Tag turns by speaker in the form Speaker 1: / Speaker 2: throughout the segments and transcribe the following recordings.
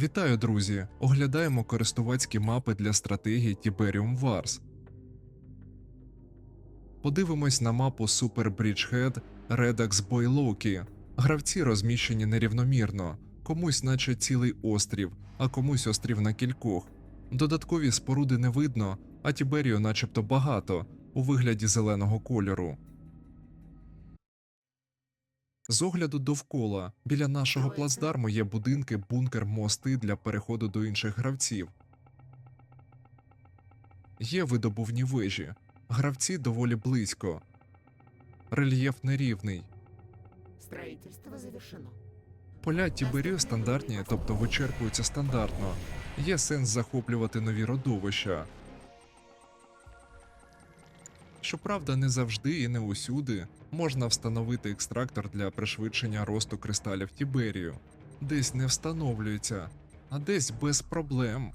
Speaker 1: Вітаю, друзі! Оглядаємо користувацькі мапи для стратегії Tiberium Wars. Подивимось на мапу Super Bridgehead Redux Boyloki. Гравці розміщені нерівномірно, комусь наче цілий острів, а комусь острів на кількох. Додаткові споруди не видно, а Тіберію начебто багато у вигляді зеленого кольору. З огляду довкола, біля нашого плацдарму є будинки, бункер, мости для переходу до інших гравців. Є видобувні вежі. Гравці доволі близько. Рельєф нерівний.
Speaker 2: Строительство завершено.
Speaker 1: Поля Тіберію стандартні, тобто вичерпуються стандартно. Є сенс захоплювати нові родовища. Щоправда, не завжди і не усюди можна встановити екстрактор для пришвидшення росту кристалів Тіберію. Десь не встановлюється, а десь без проблем.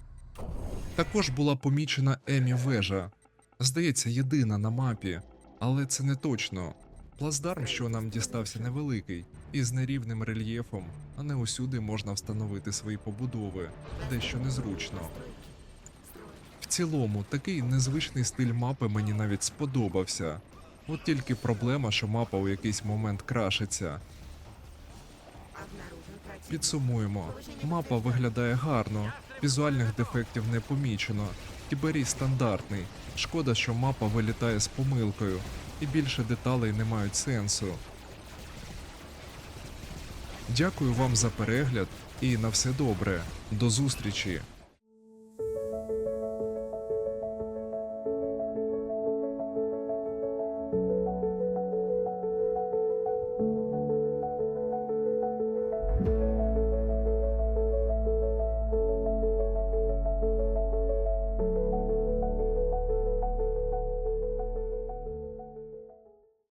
Speaker 1: Також була помічена Емі вежа. Здається, єдина на мапі, але це не точно. Плацдарм, що нам дістався невеликий, із нерівним рельєфом, а не усюди можна встановити свої побудови, дещо незручно. Цілому, такий незвичний стиль мапи мені навіть сподобався. От тільки проблема, що мапа у якийсь момент крашиться. Підсумуємо, мапа виглядає гарно, візуальних дефектів не помічено. Тіберій стандартний. Шкода, що мапа вилітає з помилкою, і більше деталей не мають сенсу. Дякую вам за перегляд і на все добре. До зустрічі!